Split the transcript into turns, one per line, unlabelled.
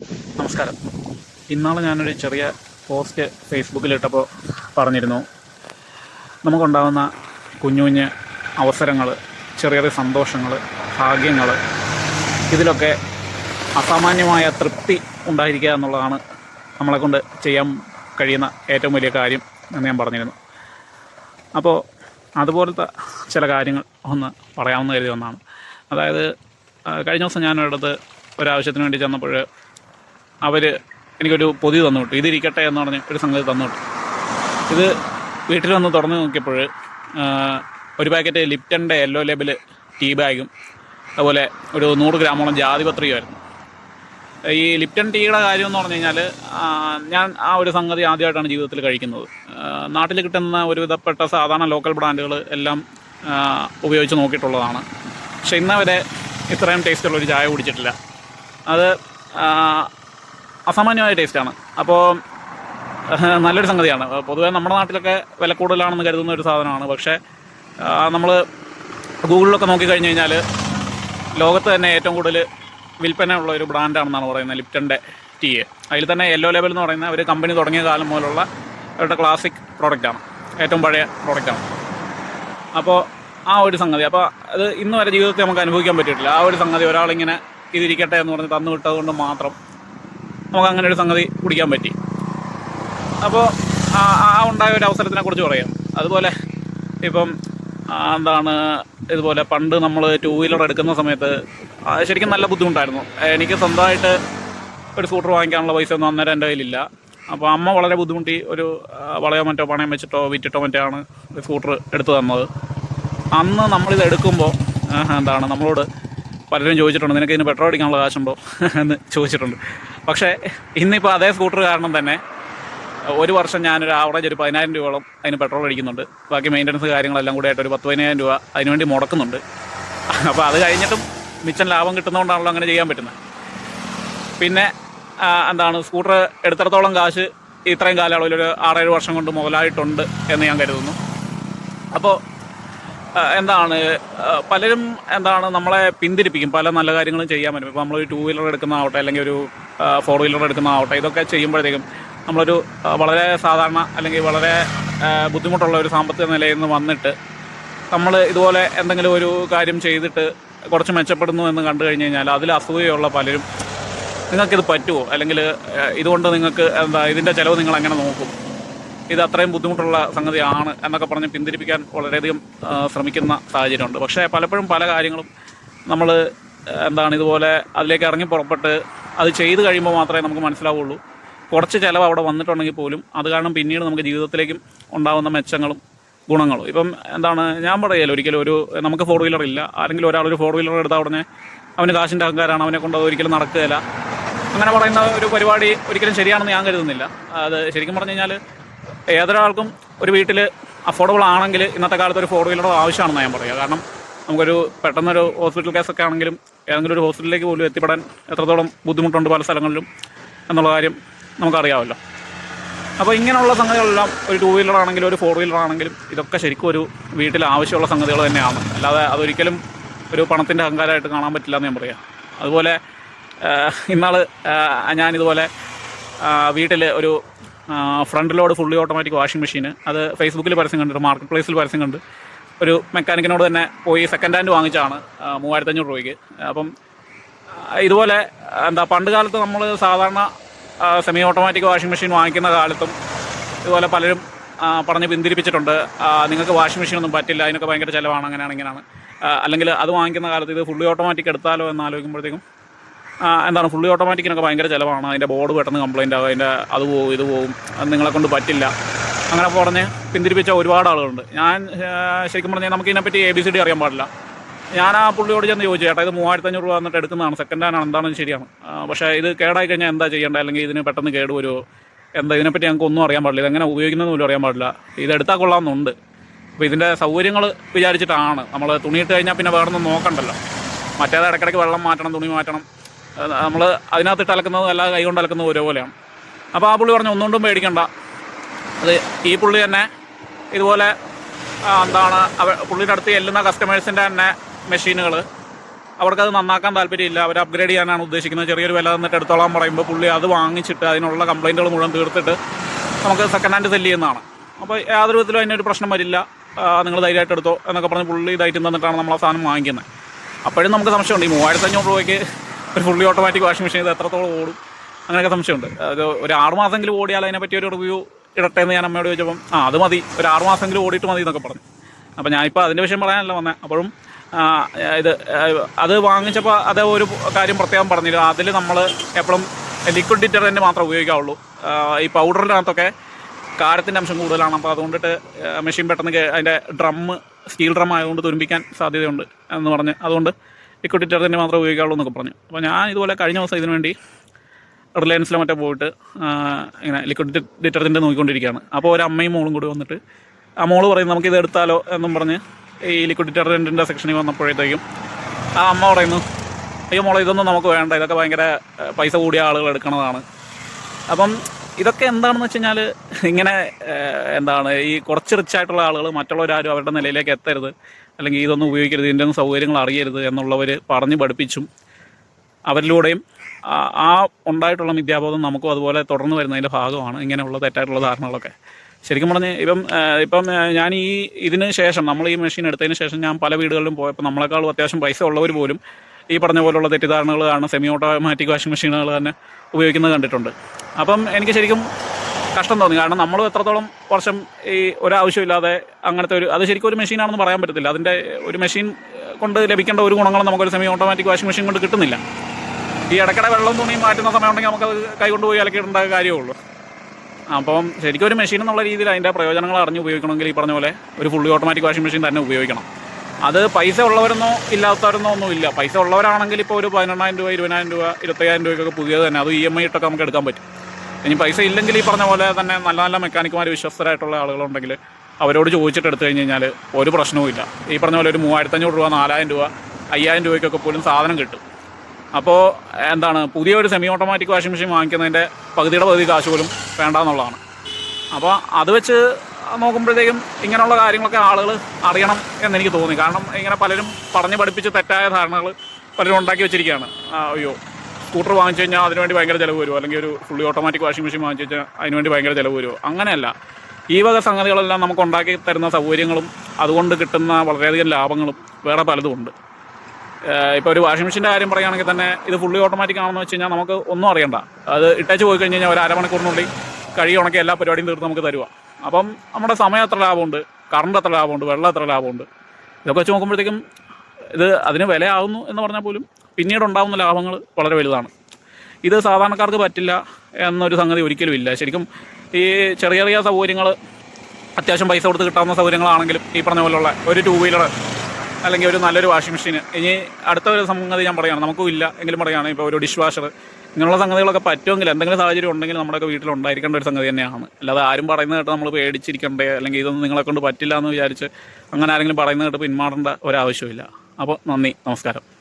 നമസ്കാരം. ഇന്നാളെ ഞാനൊരു ചെറിയ പോസ്റ്റ് ഫേസ്ബുക്കിലിട്ടപ്പോൾ പറഞ്ഞിരുന്നു. നമുക്കുണ്ടാകുന്ന കുഞ്ഞു കുഞ്ഞ് അവസരങ്ങൾ ചെറിയ ചെറിയ സന്തോഷങ്ങൾ ഭാഗ്യങ്ങൾ ഇതിലൊക്കെ അസാമാന്യമായ തൃപ്തി ഉണ്ടായിരിക്കുക എന്നുള്ളതാണ് നമ്മളെ കൊണ്ട് ചെയ്യാൻ കഴിയുന്ന ഏറ്റവും വലിയ കാര്യം എന്ന് ഞാൻ പറഞ്ഞിരുന്നു. അപ്പോൾ അതുപോലത്തെ ചില കാര്യങ്ങൾ ഒന്ന് പറയാമെന്ന് കരുതി ഒന്നാണ് അതായത് കഴിഞ്ഞ ദിവസം ഞാനൊരിടത്ത് ഒരാവശ്യത്തിന് വേണ്ടി ചെന്നപ്പോൾ അവർ എനിക്കൊരു പൊതി തന്നു കിട്ടും ഇതിരിക്കട്ടെ എന്ന് പറഞ്ഞ് ഒരു സംഗതി തന്നു കിട്ടും ഇത് വീട്ടിൽ വന്ന് തുറന്ന് നോക്കിയപ്പോൾ ഒരു പാക്കറ്റ് ലിപ്റ്റന്റെ യെല്ലോ ലേബിൾ ടീ ബാഗും അതുപോലെ ഒരു നൂറ് ഗ്രാമോളം ജാതിപത്രിയുമായിരുന്നു ഈ ലിപ്റ്റൺ ടീയുടെ കാര്യം എന്ന് പറഞ്ഞു കഴിഞ്ഞാൽ ഞാൻ ആ ഒരു സംഗതി ആദ്യമായിട്ടാണ് ജീവിതത്തിൽ കഴിക്കുന്നത്. നാട്ടിൽ കിട്ടുന്ന ഒരുവിധപ്പെട്ട സാധാരണ ലോക്കൽ ബ്രാൻഡുകൾ എല്ലാം ഉപയോഗിച്ച് നോക്കിയിട്ടുള്ളതാണ്. പക്ഷെ ഇന്നവരെ ഇത്രയും ടേസ്റ്റുള്ള ഒരു ചായ കുടിച്ചിട്ടില്ല. അത് അസാമാന്യമായ ടേസ്റ്റാണ് അപ്പോൾ നല്ലൊരു സംഗതിയാണ്. പൊതുവേ നമ്മുടെ നാട്ടിലൊക്കെ വില കൂടുതലാണെന്ന് കരുതുന്ന ഒരു സാധനമാണ്. പക്ഷേ നമ്മൾ ഗൂഗിളിലൊക്കെ നോക്കിക്കഴിഞ്ഞ് കഴിഞ്ഞാൽ ലോകത്ത് തന്നെ ഏറ്റവും കൂടുതൽ വിൽപ്പന ഉള്ള ഒരു ബ്രാൻഡാണെന്നാണ് പറയുന്നത് ലിപ്റ്റന്റെ ടീ അതിൽ തന്നെ യെല്ലോ ലെവൽ എന്ന് പറയുന്ന ഒരു കമ്പനി തുടങ്ങിയ കാലം മുതലുള്ള അവരുടെ ക്ലാസിക് പ്രോഡക്റ്റാണ് ഏറ്റവും പഴയ പ്രോഡക്റ്റാണ് അപ്പോൾ ആ ഒരു സംഗതി. അപ്പോൾ അത് ഇന്ന് വരെ ജീവിതത്തിൽ നമുക്ക് അനുഭവിക്കാൻ പറ്റിയിട്ടില്ല. ആ ഒരു സംഗതി ഒരാളിങ്ങനെ ഇതിരിക്കട്ടെ എന്ന് പറഞ്ഞ് തന്നു വിട്ടത് കൊണ്ട് മാത്രം നമുക്ക് അങ്ങനെ ഒരു സംഗതി കുടിക്കാൻ പറ്റി. അപ്പോൾ ആ ഉണ്ടായ ഒരു അവസരത്തിനെ കുറിച്ച് പറയാം. അതുപോലെ ഇപ്പം എന്താണ് ഇതുപോലെ പണ്ട് നമ്മൾ ടൂ വീലർ എടുക്കുന്ന സമയത്ത് ശരിക്കും നല്ല ബുദ്ധിമുട്ടായിരുന്നു. എനിക്ക് സ്വന്തമായിട്ട് ഒരു സ്കൂട്ടർ വാങ്ങിക്കാനുള്ള പൈസ ഒന്നും അന്നേരം എന്റെ കയ്യിലില്ല. അപ്പോൾ അമ്മ വളരെ ബുദ്ധിമുട്ടി ഒരു വളയോ മറ്റോ പണയം വെച്ചിട്ടോ വിറ്റിട്ടോ മറ്റോ ആണ് സ്കൂട്ടർ എടുത്തു തന്നത്. അന്ന് നമ്മളിത് എടുക്കുമ്പോൾ എന്താണ് നമ്മളോട് പലരും ചോദിച്ചിട്ടുണ്ട് നിനക്ക് ഇതിന് പെട്രോൾ അടിക്കാനുള്ള കാശുണ്ടോ എന്ന് ചോദിച്ചിട്ടുണ്ട്. പക്ഷേ ഇന്നിപ്പോൾ അതേ സ്കൂട്ടർ കാരണം തന്നെ ഒരു വർഷം ഞാനൊരു ആവറേജ് ഒരു പതിനായിരം രൂപയോളം അതിന് പെട്രോൾ അടിക്കുന്നുണ്ട്. ബാക്കി മെയിന്റനൻസ് കാര്യങ്ങളെല്ലാം കൂടി ആയിട്ട് ഒരു പത്ത് പതിനായിരം രൂപ അതിനുവേണ്ടി മുടക്കുന്നുണ്ട്. അപ്പോൾ അത് കഴിഞ്ഞിട്ടും മിച്ചം ലാഭം കിട്ടുന്നതുകൊണ്ടാണല്ലോ അങ്ങനെ ചെയ്യാൻ പറ്റുന്നത്. പിന്നെ എന്താണ് സ്കൂട്ടർ എടുത്തിടത്തോളം കാശ് ഇത്രയും കാലയളവിൽ ഒരു ആറേഴ് വർഷം കൊണ്ട് മുതലായിട്ടുണ്ട് എന്ന് ഞാൻ കരുതുന്നു. അപ്പോൾ എന്താണ് പലരും എന്താണ് നമ്മളെ പിന്തിരിപ്പിക്കും. പല നല്ല കാര്യങ്ങളും ചെയ്യാൻ പറ്റും. ഇപ്പോൾ നമ്മളൊരു ടൂ വീലർ എടുക്കുന്ന ആവട്ടെ അല്ലെങ്കിൽ ഒരു ഫോർ വീലർ എടുക്കുന്ന ആവട്ടെ ഇതൊക്കെ ചെയ്യുമ്പോഴത്തേക്കും നമ്മളൊരു വളരെ സാധാരണ അല്ലെങ്കിൽ വളരെ ബുദ്ധിമുട്ടുള്ള ഒരു സാമ്പത്തിക നിലയിൽ നിന്ന് വന്നിട്ട് നമ്മൾ ഇതുപോലെ എന്തെങ്കിലും ഒരു കാര്യം ചെയ്തിട്ട് കുറച്ച് മെച്ചപ്പെടുന്നു എന്ന് കണ്ടു കഴിഞ്ഞ് കഴിഞ്ഞാൽ അതിൽ അസൂയയുള്ള പലരും നിങ്ങൾക്കിത് പറ്റുമോ അല്ലെങ്കിൽ ഇതുകൊണ്ട് നിങ്ങൾക്ക് എന്താ ഇതിന്റെ ചിലവ് നിങ്ങൾ എങ്ങനെ നോക്കും? ഇത് അത്രയും ബുദ്ധിമുട്ടുള്ള സംഗതിയാണ് എന്നൊക്കെ പറഞ്ഞ് പിന്തിരിപ്പിക്കാൻ വളരെയധികം ശ്രമിക്കുന്ന സാഹചര്യമുണ്ട്. പക്ഷേ പലപ്പോഴും പല കാര്യങ്ങളും നമ്മൾ എന്താണ് ഇതുപോലെ അതിലേക്ക് ഇറങ്ങി പുറപ്പെട്ട് അത് ചെയ്ത് കഴിയുമ്പോൾ മാത്രമേ നമുക്ക് മനസ്സിലാവുള്ളൂ. കുറച്ച് ചിലവ് അവിടെ വന്നിട്ടുണ്ടെങ്കിൽ പോലും അത് കാരണം പിന്നീട് നമുക്ക് ജീവിതത്തിലേക്കും ഉണ്ടാകുന്ന മെച്ചങ്ങളും ഗുണങ്ങളും. ഇപ്പം എന്താണ് ഞാൻ പറയല്ലോ ഒരിക്കലും ഒരു നമുക്ക് ഫോർ വീലർ ഇല്ല. ആരെങ്കിലും ഒരാൾ ഒരു ഫോർ വീലർ എടുത്താൽ ഉടനെ അവന് കാശിന്റെ അഹങ്കാരമാണ് അവനെ കൊണ്ട് ഒരിക്കലും നടക്കുകയില്ല. അങ്ങനെ പറയുന്ന ഒരു പരിപാടി ഒരിക്കലും ശരിയാണെന്ന് ഞാൻ കരുതുന്നില്ല. അത് ശരിക്കും പറഞ്ഞു കഴിഞ്ഞാൽ ഏതൊരാൾക്കും ഒരു വീട്ടിൽ അഫോർഡബിൾ ആണെങ്കിൽ ഇന്നത്തെ കാലത്ത് ഒരു ഫോർ വീലർ ആവശ്യമാണെന്ന് ഞാൻ പറയുക. കാരണം നമുക്കൊരു പെട്ടെന്നൊരു ഹോസ്പിറ്റൽ കേസൊക്കെ ആണെങ്കിലും ഏതെങ്കിലും ഒരു ഹോസ്പിറ്റലിലേക്ക് പോലും എത്തിപ്പെടാൻ എത്രത്തോളം ബുദ്ധിമുട്ടുണ്ട് പല സ്ഥലങ്ങളിലും എന്നുള്ള കാര്യം നമുക്കറിയാമല്ലോ. അപ്പോൾ ഇങ്ങനെയുള്ള സംഗതികളെല്ലാം ഒരു ടു വീലറാണെങ്കിലും ഒരു ഫോർ വീലറാണെങ്കിലും ഇതൊക്കെ ശരിക്കും ഒരു വീട്ടിൽ ആവശ്യമുള്ള സംഗതികൾ തന്നെയാണ്. അല്ലാതെ അതൊരിക്കലും ഒരു പണത്തിന്റെ അഹങ്കാരമായിട്ട് കാണാൻ പറ്റില്ല എന്ന് ഞാൻ പറയാം. അതുപോലെ ഇന്നാൾ ഞാനിതുപോലെ വീട്ടിൽ ഒരു front load fully automatic washing machine അത് ഫേസ്ബുക്കിൽ പരസ്യം കണ്ടിട്ട് മാർക്കറ്റ് പ്ലേസിൽ പരസ്യം കണ്ട് ഒരു മെക്കാനിക്കിനോട് തന്നെ പോയി സെക്കൻഡ് ഹാൻഡ് വാങ്ങിച്ചാണ് മൂവായിരത്തഞ്ഞൂറ് രൂപയ്ക്ക്. അപ്പം ഇതുപോലെ എന്താ പണ്ട് കാലത്ത് നമ്മൾ സാധാരണ സെമി ഓട്ടോമാറ്റിക് വാഷിംഗ് മെഷീൻ വാങ്ങിക്കുന്ന കാലത്തും ഇതുപോലെ പലരും പറഞ്ഞ് പിന്തിരിപ്പിച്ചിട്ടുണ്ട്. നിങ്ങൾക്ക് വാഷിംഗ് മെഷീൻ ഒന്നും പറ്റില്ല അതിനൊക്കെ ഭയങ്കര ചിലവാണ് അങ്ങനെയാണ് ഇങ്ങനെയാണ്. അല്ലെങ്കിൽ അത് വാങ്ങിക്കുന്ന കാലത്ത് ഇത് ഫുള്ളി ഓട്ടോമാറ്റിക് എടുത്താലോ എന്ന് ആലോചിക്കുമ്പോഴത്തേക്കും എന്താണ് ഫുള്ളി ഓട്ടോമാറ്റിക്കിനൊക്കെ ഭയങ്കര ചിലവാണ്. അതിന്റെ ബോർഡ് പെട്ടെന്ന് കംപ്ലൈന്റ് ആകും അതിന്റെ അത് പോകും ഇത് പോകും അത് നിങ്ങളെ കൊണ്ട് പറ്റില്ല. അങ്ങനെ പറഞ്ഞ് പിന്തിരിപ്പിച്ച ഒരുപാട് ആളുകളുണ്ട്. ഞാൻ ശരിക്കും പറഞ്ഞാൽ നമുക്ക് ഇതിനെപ്പറ്റി എ ബി സി ഡി അറിയാൻ പാടില്ല. ഞാൻ ആ പുള്ളിയോട് ചെന്ന് ചോദിച്ചു ചേട്ടാ ഇത് മൂവായിരത്തഞ്ഞൂറ് രൂപ എന്നിട്ട് എടുക്കുന്നതാണ്. സെക്കൻഡ് ഹാൻഡ് എന്താണെന്ന് ശരിയാണ്? പക്ഷേ ഇത് കേടായി കഴിഞ്ഞാൽ എന്താ ചെയ്യേണ്ടത്? അല്ലെങ്കിൽ ഇതിന് പെട്ടെന്ന് കേട് വരുമോ എന്താ ഇതിനെപ്പറ്റി ഞങ്ങൾക്ക് ഒന്നും അറിയാൻ പാടില്ല. ഇതെങ്ങനെ ഉപയോഗിക്കുന്നത് പോലും അറിയാൻ പാടില്ല. ഇത് എടുത്താൽ കൊള്ളാമെന്നുണ്ട്. അപ്പോൾ ഇതിന്റെ സൗകര്യങ്ങൾ വിചാരിച്ചിട്ടാണ്. നമ്മൾ തുണിയിട്ട് കഴിഞ്ഞാൽ പിന്നെ വേറെ ഒന്നും നോക്കണ്ടല്ലോ. മറ്റേത് ഇടയ്ക്കിടയ്ക്ക് വെള്ളം മാറ്റണം തുണി മാറ്റണം. നമ്മൾ അതിനകത്തിട്ട് അലക്കുന്നത് അല്ലാതെ കൈ കൊണ്ട് അലക്കുന്നത് ഒരേപോലെയാണ്. അപ്പോൾ ആ പുള്ളി പറഞ്ഞു ഒന്നുകൊണ്ടും പേടിക്കണ്ട. അത് ഈ പുള്ളി തന്നെ ഇതുപോലെ എന്താണ് അവ പുള്ളിയുടെ അടുത്ത് ചെല്ലുന്ന കസ്റ്റമേഴ്സിന്റെ തന്നെ മെഷീനുകൾ അവർക്കത് നന്നാക്കാൻ താല്പര്യമില്ല. അവർ അപ്ഗ്രേഡ് ചെയ്യാനാണ് ഉദ്ദേശിക്കുന്നത്. ചെറിയൊരു വില തന്നിട്ട് എടുത്തോളാൻ പറയുമ്പോൾ പുള്ളി അത് വാങ്ങിച്ചിട്ട് അതിനുള്ള കംപ്ലൈന്റുകൾ മുഴുവൻ തീർത്തിട്ട് നമുക്ക് സെക്കൻഡ് ഹാൻഡ് സെല്ല് ചെയ്യുന്നതാണ്. അപ്പോൾ യാതൊരു വിധത്തിലും അതിനൊരു പ്രശ്നം വരില്ല. നിങ്ങൾ ധൈര്യമായിട്ട് എടുത്തോ എന്നൊക്കെ പറഞ്ഞ് പുള്ളി ഇതായിട്ട് തന്നിട്ടാണ് നമ്മൾ ആ സാധനം വാങ്ങിക്കുന്നത്. അപ്പോഴും നമുക്ക് സംശയമുണ്ട്. ഈ മൂവായിരത്തഞ്ഞൂറ് രൂപയ്ക്ക് ഒരു ഫുള്ളി ഓട്ടോമാറ്റിക് വാഷിംഗ് മെഷീൻ ഇത് എത്രത്തോളം ഓടും? അങ്ങനെയൊക്കെ സംശയമുണ്ട്. അത് ഒരു ആറ് മാസമെങ്കിലും ഓടിയാൽ അതിനെപ്പറ്റി പറ്റിയൊരു റിവ്യൂ ഇടട്ടെ എന്ന് ഞാൻ അമ്മയോട് ചോദിച്ചപ്പം ആ അത് മതി. ഒരു ആറ് മാസമെങ്കിലും ഓടിയിട്ട് മതി എന്നൊക്കെ പറഞ്ഞു. അപ്പോൾ ഞാനിപ്പോൾ അതിന്റെ വിഷയം പറയാനല്ല വന്നത് അപ്പോഴും ഇത് അത് വാങ്ങിച്ചപ്പോൾ അത് ഒരു കാര്യം പ്രത്യേകം പറഞ്ഞിരുന്നു അതിൽ നമ്മൾ എപ്പോഴും ലിക്വിഡ് ഡിറ്റർജന്റ് മാത്രമേ ഉപയോഗിക്കാവുള്ളൂ. ഈ പൗഡറിനകത്തൊക്കെ കാരത്തിന്റെ അംശം കൂടുതലാണ്. അപ്പോൾ അതുകൊണ്ടിട്ട് മെഷീൻ പെട്ടെന്ന് അതിന്റെ ഡ്രമ്മ് സ്റ്റീൽ ഡ്രം ആയതുകൊണ്ട് തുരുമ്പിക്കാൻ സാധ്യതയുണ്ട് എന്ന് പറഞ്ഞ്. അതുകൊണ്ട് ലിക്വിഡ് ഡിറ്റർജന്റ് മാത്രമേ ഉപയോഗിക്കാവുള്ളൂ എന്നൊക്കെ പറഞ്ഞു. അപ്പോൾ ഞാൻ ഇതുപോലെ കഴിഞ്ഞ ദിവസം ഇതിനു വേണ്ടി റിലയൻസിൽ മറ്റേ പോയിട്ട് ഇങ്ങനെ ലിക്വിഡ് ഡിറ്റർജന്റ് നോക്കിക്കൊണ്ടിരിക്കുകയാണ്. അപ്പോൾ ഒരു അമ്മയും മോളും കൂടി വന്നിട്ട് ആ മോൾ പറയും നമുക്കിത് എടുത്താലോ? എന്നും പറഞ്ഞ് ഈ ലിക്വിഡ് ഡിറ്റർജന്റിന്റെ സെക്ഷനിൽ വന്നപ്പോഴത്തേക്കും ആ അമ്മ പറയുന്നു അയ്യോ മോളെ ഇതൊന്നും നമുക്ക് വേണ്ട. ഇതൊക്കെ ഭയങ്കര പൈസ കൂടിയ ആളുകൾ എടുക്കണതാണ്. അപ്പം ഇതൊക്കെ എന്താണെന്ന് വെച്ച് കഴിഞ്ഞാൽ ഇങ്ങനെ എന്താണ് ഈ കുറച്ച് റിച്ച് ആയിട്ടുള്ള ആളുകൾ മറ്റുള്ളവരാരും അവരുടെ നിലയിലേക്ക് എത്തരുത്. അല്ലെങ്കിൽ ഇതൊന്നും ഉപയോഗിക്കരുത് ഇതിന്റെ ഒന്നും സൗകര്യങ്ങൾ അറിയരുത് എന്നുള്ളവർ പറഞ്ഞു പഠിപ്പിച്ചും അവരിലൂടെയും ആ- ഉണ്ടായിട്ടുള്ള വിദ്യാബോധം നമുക്കും അതുപോലെ തുടർന്ന് വരുന്നതിന്റെ ഭാഗമാണ് ഇങ്ങനെയുള്ള തെറ്റായിട്ടുള്ള ധാരണകളൊക്കെ. ശരിക്കും പറഞ്ഞ് ഇപ്പം ഇപ്പം ഞാൻ ഈ ഇതിന് ശേഷം നമ്മൾ ഈ മെഷീൻ എടുത്തതിന് ശേഷം ഞാൻ പല വീടുകളിലും പോയപ്പോൾ നമ്മളെക്കാളും അത്യാവശ്യം പൈസ ഉള്ളവർ പോലും ഈ പറഞ്ഞ പോലുള്ള കാരണം സെമി ഓട്ടോമാറ്റിക് വാഷിംഗ് മെഷീനുകൾ തന്നെ ഉപയോഗിക്കുന്നത് കണ്ടിട്ടുണ്ട്. അപ്പം എനിക്ക് ശരിക്കും കഷ്ടം തോന്നി. കാരണം നമ്മൾ എത്രത്തോളം വർഷം ഈ ഒരാവശ്യമില്ലാതെ അങ്ങനത്തെ ഒരു അത് ശരിക്കും ഒരു മെഷീനാണെന്ന് പറയാൻ പറ്റത്തില്ല. അതിന്റെ ഒരു മെഷീൻ കൊണ്ട് ലഭിക്കേണ്ട ഒരു ഗുണങ്ങളും നമുക്കൊരു സെമി ഓട്ടോമാറ്റിക് വാഷിംഗ് മെഷീൻ കൊണ്ട് കിട്ടുന്നില്ല. ഈ ഇടയ്ക്കിടെ വെള്ളം തുണി മാറ്റുന്ന സമയം ഉണ്ടെങ്കിൽ നമുക്കത് കൈ കൊണ്ടുപോയി അലക്കിയിടേണ്ട കാര്യമുള്ളൂ. അപ്പം ശരിക്കും ഒരു മെഷീൻ എന്നുള്ള രീതിയിൽ അതിന്റെ പ്രയോജനങ്ങൾ അറിഞ്ഞ് ഉപയോഗിക്കണമെങ്കിൽ ഈ പറഞ്ഞ പോലെ ഒരു ഫുള്ളി ഓട്ടോമാറ്റിക് വാഷിംഗ് മെഷീൻ തന്നെ ഉപയോഗിക്കണം. അത് പൈസ ഉള്ളവരെന്നോ ഇല്ലാത്തവരെന്നോ ഒന്നും ഇല്ല. പൈസ ഉള്ളവരാണെങ്കിൽ ഇപ്പോൾ ഒരു പതിനെണ്ണായിരം രൂപ ഇരുപതിനായിരം രൂപ ഇരുപത്തയ്യായിരം രൂപയ്ക്കൊക്കെ പുതിയത് തന്നെ. അത് ഇ എം ഐ ഇട്ടൊക്കെ നമുക്ക് എടുക്കാൻ പറ്റും. ഇനി പൈസ ഇല്ലെങ്കിൽ ഈ പറഞ്ഞ പോലെ തന്നെ നല്ല നല്ല മെക്കാനിക്കുമാർ വിശ്വസ്തരായിട്ടുള്ള ആളുകളുണ്ടെങ്കിൽ അവരോട് ചോദിച്ചിട്ട് എടുത്തു കഴിഞ്ഞ് കഴിഞ്ഞാൽ ഒരു പ്രശ്നവും ഇല്ല. ഈ പറഞ്ഞ പോലെ ഒരു മൂവായിരത്തഞ്ഞൂറ് രൂപ നാലായിരം രൂപ അയ്യായിരം രൂപയ്ക്കൊക്കെ പോലും സാധനം കിട്ടും. അപ്പോൾ എന്താണ് പുതിയ ഒരു സെമി ഓട്ടോമാറ്റിക് വാഷിംഗ് മെഷീൻ വാങ്ങിക്കുന്നതിന്റെ പകുതിയുടെ പകുതി കാശ് പോലും വേണ്ടാന്നുള്ളതാണ്. അപ്പോൾ അത് വെച്ച് നോക്കുമ്പോഴത്തേക്കും ഇങ്ങനെയുള്ള കാര്യങ്ങളൊക്കെ ആളുകൾ അറിയണം എന്നെനിക്ക് തോന്നി. കാരണം ഇങ്ങനെ പലരും പറഞ്ഞ് പഠിപ്പിച്ച് തെറ്റായ ധാരണകൾ പലരും ഉണ്ടാക്കി വെച്ചിരിക്കുകയാണ്. അയ്യോ സ്കൂട്ടർ വാങ്ങിച്ചു കഴിഞ്ഞാൽ അതിനുവേണ്ടി ഭയങ്കര ചിലവ് വരുമോ അല്ലെങ്കിൽ ഒരു ഫുള്ളി ഓട്ടോമാറ്റിക് വാഷിംഗ് മെഷീൻ വാങ്ങിച്ചു കഴിഞ്ഞാൽ അതിനുവേണ്ടി ഭയങ്കര ചിലവ് വരുമോ അങ്ങനെയല്ല. ഈ വക സംഗതികളെല്ലാം നമുക്ക് ഉണ്ടാക്കി തരുന്ന സൗകര്യങ്ങളും അതുകൊണ്ട് കിട്ടുന്ന വളരെയധികം ലാഭങ്ങളും വേറെ പലതും ഉണ്ട്. ഇപ്പോൾ ഒരു വാഷിംഗ് മെഷീന്റെ കാര്യം പറയുകയാണെങ്കിൽ തന്നെ ഇത് ഫുള്ളി ഓട്ടോമാറ്റിക് ആണെന്ന് വെച്ച് കഴിഞ്ഞാൽ നമുക്ക് ഒന്നും അറിയണ്ട. അത് ഇട്ടേച്ച് പോയി കഴിഞ്ഞ് കഴിഞ്ഞാൽ ഒരു അരമണിക്കൂറിനുള്ളിൽ കഴുകി ഉണക്കി എല്ലാ പരിപാടിയും തീർത്ത് നമുക്ക് തരുക അപ്പം നമ്മുടെ സമയം എത്ര ലാഭമുണ്ട്? കറണ്ട് എത്ര ലാഭമുണ്ട്? വെള്ളം എത്ര ലാഭമുണ്ട്? ഇതൊക്കെ വെച്ച് നോക്കുമ്പോഴത്തേക്കും ഇത് അതിന് വിലയാകുന്നു എന്ന് പറഞ്ഞാൽ പോലും പിന്നീട് ഉണ്ടാകുന്ന ലാഭങ്ങൾ വളരെ വലുതാണ്. ഇത് സാധാരണക്കാർക്ക് പറ്റില്ല എന്നൊരു സംഗതി ഒരിക്കലും ഇല്ല. ശരിക്കും ഈ ചെറിയ ചെറിയ സൗകര്യങ്ങൾ അത്യാവശ്യം പൈസ കൊടുത്ത് കിട്ടാവുന്ന സൗകര്യങ്ങളാണെങ്കിലും ഈ പറഞ്ഞ പോലുള്ള ഒരു ടൂ വീലർ അല്ലെങ്കിൽ ഒരു നല്ലൊരു വാഷിംഗ് മെഷീൻ ഇനി അടുത്ത ഒരു സംഗതി ഞാൻ പറയുകയാണ്. നമുക്കും ഇല്ല എങ്കിലും പറയുകയാണ്. ഇപ്പോൾ ഒരു ഡിഷ് വാഷർ ഇങ്ങനെയുള്ള സംഗതികളൊക്കെ പറ്റുമെങ്കിൽ എന്തെങ്കിലും സാഹചര്യം ഉണ്ടെങ്കിൽ നമ്മുടെയൊക്കെ വീട്ടിൽ ഉണ്ടായിരിക്കേണ്ട ഒരു സംഗതി തന്നെയാണ്. അല്ലാതെ ആരും പറയുന്നത് കേട്ട് നമ്മൾ പേടിച്ചിരിക്കണ്ടേ? അല്ലെങ്കിൽ ഇതൊന്നും നിങ്ങളെ കൊണ്ട് പറ്റില്ല എന്ന് വിചാരിച്ച് അങ്ങനെ ആരെങ്കിലും പറയുന്നത് കേട്ട് പിന്മാറേണ്ട ഒരാവശ്യമില്ല അപ്പോൾ നന്ദി നമസ്കാരം.